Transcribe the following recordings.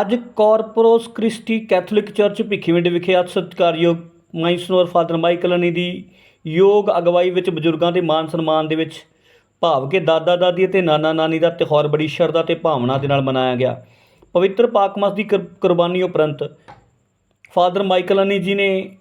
ਅੱਜ Corpus Christi Catholic church Bhikhiwind ਵਿਖੇ ਅੱਜ ਸਤਿਕਾਰਯੋਗ ਮਾਈਸਨੋਰ ਫਾਦਰ ਮਾਈਕਲ ਅਨੀ ਦੀ ਯੋਗ ਅਗਵਾਈ ਵਿੱਚ ਬਜ਼ੁਰਗਾਂ ਦੇ ਮਾਨ ਸਨਮਾਨ ਦੇ ਵਿੱਚ ਭਾਵ ਕਿ ਦਾਦਾ ਦਾਦੀ ਅਤੇ ਨਾਨਾ ਨਾਨੀ ਦਾ ਤਿਉਹਾਰ ਬੜੀ ਸ਼ਰਧਾ ਤੇ ਭਾਵਨਾ ਦੇ ਨਾਲ ਮਨਾਇਆ ਗਿਆ। ਪਵਿੱਤਰ ਪਾਕ ਮਾਸ ਦੀ ਕੁਰ- ਕੁਰਬਾਨੀ ਉਪਰੰਤ ਫਾਦਰ ਮਾਈਕਲ ਅਨੀ ਜੀ ਨੇ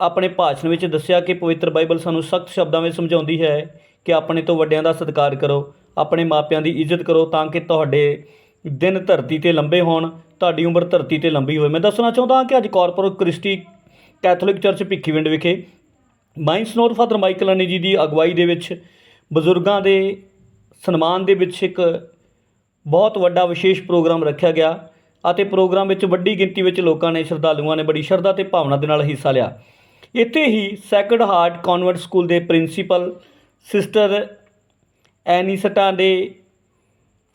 ਆਪਣੇ ਭਾਸ਼ਣ ਵਿੱਚ ਦੱਸਿਆ ਕਿ ਪਵਿੱਤਰ ਬਾਈਬਲ ਸਾਨੂੰ ਸਖਤ ਸ਼ਬਦਾਂ ਵਿੱਚ ਸਮਝਾਉਂਦੀ ਹੈ ਕਿ ਆਪਣੇ ਤੋਂ ਵੱਡਿਆਂ ਦਾ ਸਤਿਕਾਰ ਕਰੋ। ਆਪਣੇ ਮਾਪਿਆਂ ਦੀ ਇੱਜ਼ਤ ਕਰੋ ਤਾਂ ਕਿ ਤੁਹਾਡੇ ਦਿਨ ਧਰਤੀ ਤੇ ਲੰਬੇ ਹੋਣ, ਤੁਹਾਡੀ ਉਮਰ ਧਰਤੀ ਤੇ ਲੰਬੀ ਹੋਵੇ। ਮੈਂ ਦੱਸਣਾ ਚਾਹੁੰਦਾ ਹਾਂ ਕਿ ਅੱਜ corporate Christy Catholic church Bhikhiwind ਵਿਖੇ ਮਾਈਨਸਨੋਰ ਫਾਦਰ ਮਾਈਕਲ ਅਨੀ ਜੀ ਦੀ ਅਗਵਾਈ ਦੇ ਵਿੱਚ ਬਜ਼ੁਰਗਾਂ ਦੇ ਸਨਮਾਨ ਦੇ ਵਿੱਚ ਇੱਕ ਬਹੁਤ ਵੱਡਾ ਵਿਸ਼ੇਸ਼ ਪ੍ਰੋਗਰਾਮ ਰੱਖਿਆ ਗਿਆ ਅਤੇ ਪ੍ਰੋਗਰਾਮ ਵਿੱਚ ਵੱਡੀ ਗਿਣਤੀ ਵਿੱਚ ਲੋਕਾਂ ਨੇ ਸ਼ਰਧਾਲੂਆਂ ਨੇ ਬੜੀ ਸ਼ਰਧਾ ਤੇ ਭਾਵਨਾ ਦੇ ਨਾਲ ਹਿੱਸਾ ਲਿਆ। ਇੱਥੇ ਹੀ ਸੈਕਰਡ ਹਾਰਟ ਕਨਵੈਂਟ ਸਕੂਲ ਦੇ ਪ੍ਰਿੰਸੀਪਲ ਸਿਸਟਰ ਐਨੀਸਟਾ ਦੇ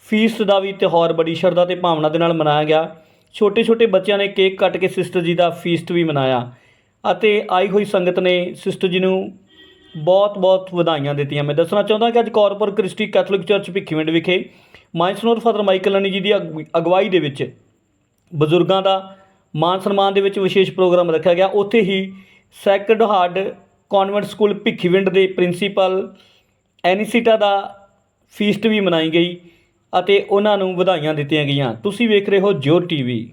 ਫੀਸਟ ਦਾ ਵੀ ਤਿਉਹਾਰ ਬੜੀ ਸ਼ਰਧਾ ਤੇ ਭਾਵਨਾ ਦੇ ਨਾਲ ਮਨਾਇਆ ਗਿਆ। ਛੋਟੇ ਛੋਟੇ ਬੱਚਿਆਂ ਨੇ ਕੇਕ ਕੱਟ ਕੇ ਸਿਸਟਰ ਜੀ ਦਾ ਫੀਸਟ ਵੀ ਮਨਾਇਆ ਅਤੇ ਆਈ ਹੋਈ ਸੰਗਤ ਨੇ ਸਿਸਟਰ ਜੀ ਨੂੰ ਬਹੁਤ-ਬਹੁਤ ਵਧਾਈਆਂ ਦਿੱਤੀਆਂ। ਮੈਂ ਦੱਸਣਾ ਚਾਹੁੰਦਾ ਕਿ ਅੱਜ Corpus Christi Catholic church Bhikhiwind ਵਿਖੇ ਮਾਈਨਸਨੋਰ ਫਾਦਰ ਮਾਈਕਲ ਅਨੀ ਜੀ ਦੀ ਅਗਵ- ਅਗਵਾਈ ਦੇ ਵਿੱਚ ਬਜ਼ੁਰਗਾਂ ਦਾ ਮਾਨ ਸਨਮਾਨ ਦੇ ਵਿੱਚ ਵਿਸ਼ੇਸ਼ ਪ੍ਰੋਗਰਾਮ ਰੱਖਿਆ ਗਿਆ। ਉੱਥੇ ਹੀ Sacred Heart convent school Bhikhiwind ਦੇ ਪ੍ਰਿੰਸੀਪਲ ਐਨੀਸੀਟਾ ਦਾ ਫੀਸਟ ਵੀ ਮਨਾਈ ਗਈ ਅਤੇ ਉਹਨਾਂ ਨੂੰ ਵਧਾਈਆਂ ਦਿੱਤੀਆਂ ਗਈਆਂ। ਤੁਸੀਂ ਵੇਖ ਰਹੇ ਹੋ ਜੋਰ ਟੀਵੀ।